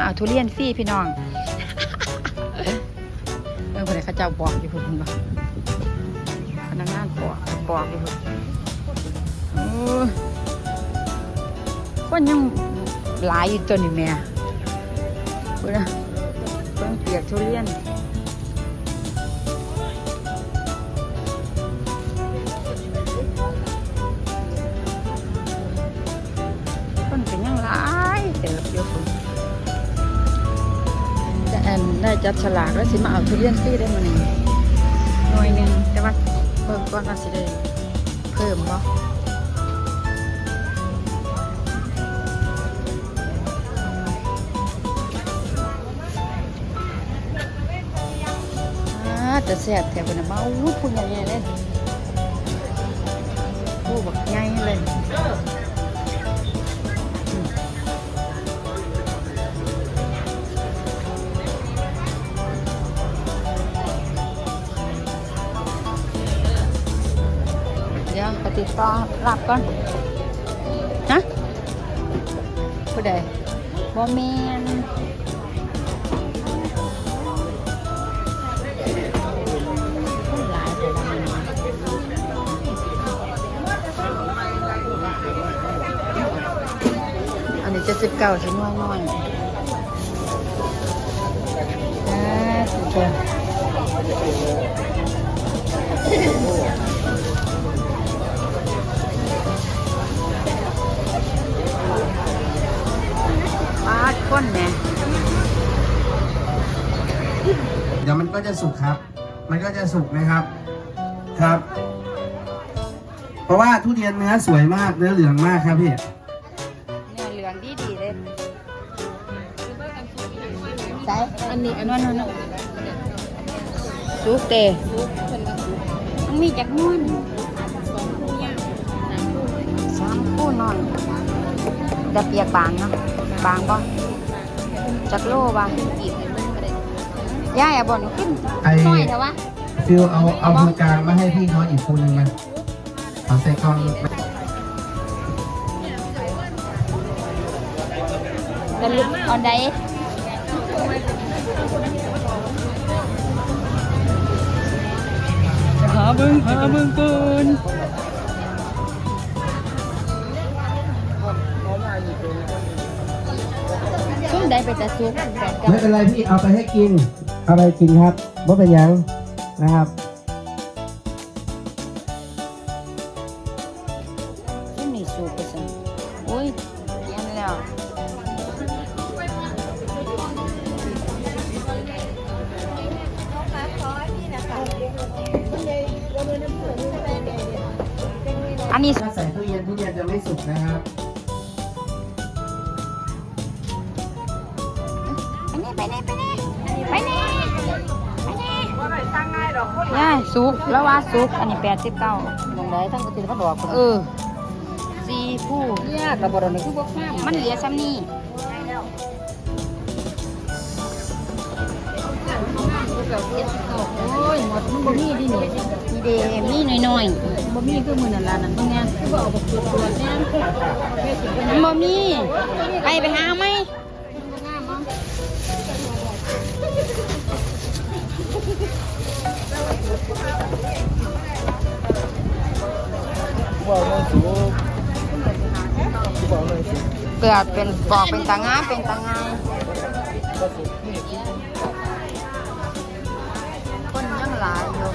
อ้าวทุเรียนฟรีพี่น้อง เออคนไหนเขาเจ้าบอกอยู่คุณบ่พนักงานบอกบอกอยู่คุณโอ้ยคนยังหลายอยู่ตัวนี่แม่คุณนะเพิ่งเปียกทุเรียนคน ได้จับฉลากแล้วสิมาเอาทุเรียนฟรีได้มาหนึ่งหน่วยหนึ่งแต่ว่าเพิ่มก้อนว่าสิได้เพิ่มบ่อ่าแต่แซ่บแถวนั้นมาอู้พูดใหญ่ๆเลยพูดแบบใหญ่เลย เดี๋ยวปฏิดต่อรับก่อนฮะผู้ใดบ่แมนผู้หลายแต่ละมันอันนี้เจ็ดสิบเก้าชิ้นน้อยน้อยอ่าสุดยอด แหม่เดี๋ยวมันก็จะสุกครับ มันก็จะสุกนะครับ ครับ เพราะว่าทุเรียนเนื้อสวยมาก เนื้อเหลืองมากครับพี่ เนื้อเหลืองดีดีๆเลยใส่อันนี้อันนั้นอันนั้นสุกเตะมันมีจากนู่นสามคู่นอนแต่เปียกบางเนาะบางป่ะ จากโลบางกีบย่ายอะบ่นขึ้นไอ้น้อยแต่ว่าฟิลเอาเอาตรงกลางมาให้พี่เขาอีกคนนึงมาเอาใส่กล่องเป็นลูกออนไดหาบึงหาบึงก่อน ช่วงใดไปแต่ซุกแปดกับไม่เป็นไรพี่เอาไปให้กิน เอาไปกินครับว่าเป็นหยังนะครับช่วงนี้ซุกไปสั่งโอ้ยเย็นแล้วอันนี้ ถ้าใส่ตู้เย็นทุเรียนจะไม่สุกนะครับ ไปนี่ไปนี่ไปนี่ไปนี่ไปนี่ย่าสุกแล้วว่าสุกอันนี้แปดสิบเก้าตรงไหนทั้งกระติกกระดอกเออสี่ผู้เนี่ยกระบอกนี่คือพวกข้ามมันเหลือซ้ำนี่โอ้ยหมดมันบ่มีดิเนี่ยมีเดมีหน่อยบ่มีคือมือนั่นล่ะนั่นเป็นไงคือบ่เอาบักตัวตัวเนี่ยแค่สิบๆมันบ่มีไปไปหาไหม บอกเลยสูงบอกเลยสูงเปลือกเป็นปอกเป็นตางาเป็นตางาคนยังหลายอยู่